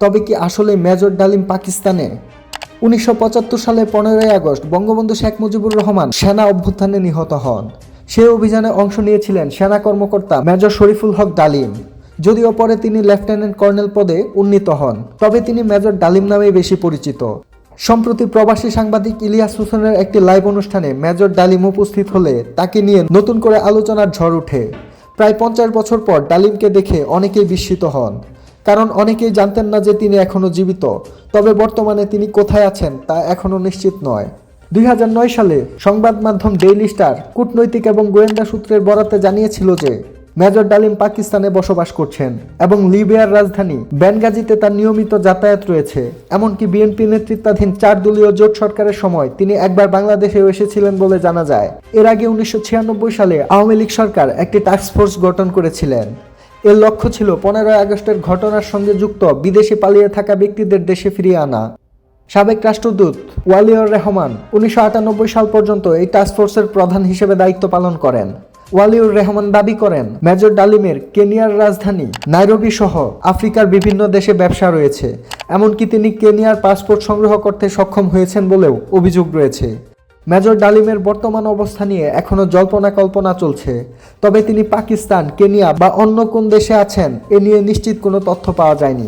তবে কি আসলে মেজর ডালিম পাকিস্তানে? উনিশশো পঁচাত্তর সালে পনেরোই আগস্ট বঙ্গবন্ধু শেখ মুজিবুর রহমান সেনা অভ্যুত্থানে নিহত হন। সে অভিযানে অংশ নিয়েছিলেন সেনা কর্মকর্তা মেজর শরীফুল হক ডালিম। যদিও পরে তিনি লেফটেন্যান্ট কর্নেল পদে উন্নীত হন, তবে তিনি মেজর ডালিম নামেই বেশি পরিচিত। সম্প্রতি প্রবাসী সাংবাদিক ইলিয়াস হোসেনের একটি লাইভ অনুষ্ঠানে মেজর ডালিম উপস্থিত হলে তাকে নিয়ে নতুন করে আলোচনার ঝড় ওঠে প্রায় পঞ্চাশ বছর পর ডালিমকে দেখে অনেকেই বিস্মিত হন। কারণ অনেকেই জানতেন না যে তিনি এখনও জীবিত। তবে বর্তমানে তিনি কোথায় আছেন তা এখনও নিশ্চিত নয়। দুই সালে সংবাদ মাধ্যম ডেইলি স্টার, কূটনৈতিক এবং গোয়েন্দা সূত্রের বরাতে জানিয়েছিল যে, মেজর ডালিম পাকিস্তানে বসবাস করছেন এবং লিবিয়ার রাজধানী বেনগাজিতে তার নিয়মিত যাতায়াত রয়েছে। এমনকি বিএনপি নেতৃত্বাধীন চার দলীয় জোট সরকারের সময় তিনি একবার বাংলাদেশেও এসেছিলেন বলে জানা যায়। এর আগে উনিশশো ছিয়ানব্বই সালে আওয়ামী লীগ সরকার একটি টাস্কফোর্স গঠন করেছিলেন। এর লক্ষ্য ছিল পনেরোই আগস্টের ঘটনার সঙ্গে যুক্ত বিদেশে পালিয়ে থাকা ব্যক্তিদের দেশে ফিরিয়ে আনা। সাবেক রাষ্ট্রদূত ওয়ালিউর রহমান উনিশশো আটানব্বই সাল পর্যন্ত এই টাস্কফোর্সের প্রধান হিসেবে দায়িত্ব পালন করেন। ওয়ালিউর রহমান দাবি করেন, মেজর ডালিমের কেনিয়ার রাজধানী নাইরোবি সহ আফ্রিকার বিভিন্ন দেশে ব্যবসা রয়েছে, এমনকি তিনি কেনিয়ার পাসপোর্ট সংগ্রহ করতে সক্ষম হয়েছেন বলেও অভিযোগ রয়েছে। মেজর ডালিমের বর্তমান অবস্থা নিয়ে এখনও জল্পনা কল্পনা চলছে। তবে তিনি পাকিস্তান, কেনিয়া বা অন্য কোন দেশে আছেন, এ নিয়ে নিশ্চিত কোনো তথ্য পাওয়া যায়নি।